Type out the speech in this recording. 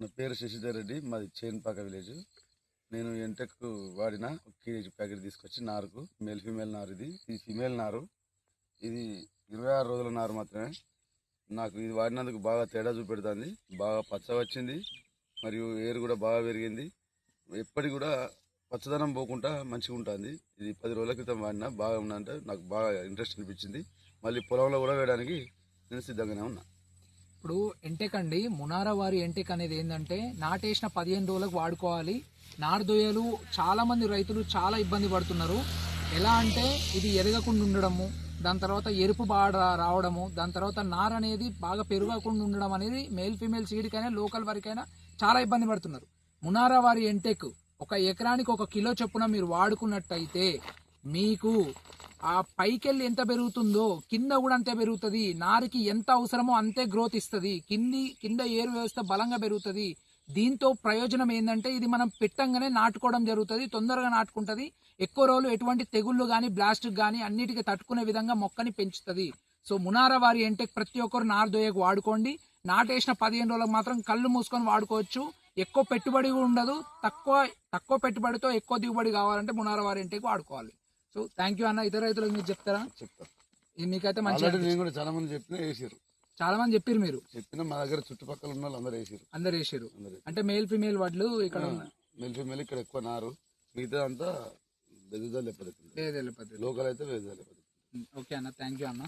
నా పేరు శశిధర్ రెడ్డి మాది చేన్పాక విలేజ్. నేను ఎంటెక్ వాడిన ఒక కేజీ ప్యాకెట్ తీసుకొచ్చి నారుకు మేల్ ఫీమేల్ నారు ఇది. ఇది ఫీమేల్ నారు ఇది ఇరవై ఆరు రోజుల నారు మాత్రమే. నాకు ఇది వాడినందుకు బాగా తేడా చూపెడుతుంది బాగా పచ్చ వచ్చింది మరియు ఏరు కూడా బాగా పెరిగింది. ఎప్పటికి కూడా పచ్చదనం పోకుండా మంచిగా ఉంటుంది. ఇది పది రోజుల క్రితం వాడినా బాగా ఉందంటే నాకు బాగా ఇంట్రెస్ట్ అనిపించింది. మళ్ళీ పొలంలో కూడా వేయడానికి నేను సిద్ధంగానే ఉన్నా. ఇప్పుడు ఎంటెక్ అండి. మునారా వారి ఎంటెక్ అనేది ఏంటంటే నాటేసిన పదిహేను రోజులకు వాడుకోవాలి. నారుదొయ్యలు చాలామంది రైతులు చాలా ఇబ్బంది పడుతున్నారు. ఎలా అంటే ఇది ఎదగకుండా ఉండడము దాని తర్వాత ఎరుపు బాగా రావడము దాని తర్వాత నార అనేది బాగా పెరగకుండా ఉండడం అనేది మేల్ ఫీమేల్ సీడ్కైనా లోకల్ వరకైనా చాలా ఇబ్బంది పడుతున్నారు. మునారా వారి ఎంటెక్ ఒక ఎకరానికి ఒక కిలో చొప్పున మీరు వాడుకున్నట్టయితే మీకు ఆ పైకెళ్ళి ఎంత పెరుగుతుందో కింద కూడా అంతే పెరుగుతుంది. నారికి ఎంత అవసరమో అంతే గ్రోత్ ఇస్తుంది. కింది కింద ఏరు వ్యవస్థ బలంగా పెరుగుతుంది. దీంతో ప్రయోజనం ఏంటంటే ఇది మనం పెట్టంగానే నాటుకోవడం జరుగుతుంది తొందరగా నాటుకుంటది. ఎక్కువ రోజులు ఎటువంటి తెగుళ్ళు కానీ బ్లాస్ట్ కానీ అన్నిటికీ తట్టుకునే విధంగా మొక్కని పెంచుతుంది. సో మునార వారి ఎంటెక్ ప్రతి ఒక్కరు నారుదోయకు వాడుకోండి. నాటేసిన పదిహేను రోజులకు మాత్రం కళ్ళు మూసుకొని వాడుకోవచ్చు. ఎక్కువ పెట్టుబడి కూడా ఉండదు. తక్కువ తక్కువ పెట్టుబడితో ఎక్కువ దిగుబడి కావాలంటే మునార వారి ఎంటెక్ వాడుకోవాలి. సో థ్యాంక్ యూ అన్న. ఇతర రైతులకు మీరు చెప్తారా? చెప్తా. మీకైతే మంచి ఆల్రెడీ నేను కూడా చాలా మంది చెప్పినా వేసారు చాలా మంది చెప్పారు మీరు. చెప్పినా మా దగ్గర చుట్టుపక్కల ఉన్న వాళ్ళు అందరూ వేసారు అందరు వేసారు అందరూ అంటే మేల్ ఫిమేల్ వడ్లు ఇక్కడ మెల్ ఫీమేల్ ఇక్కడ ఎక్కువ నారు. మిగతా అంతా బెదుజాలు ఎప్పటికి లేదే పద్ధతి లోకల్ అయితే ఎప్పటికి ఓకే అన్న. థ్యాంక్ యూ అన్న.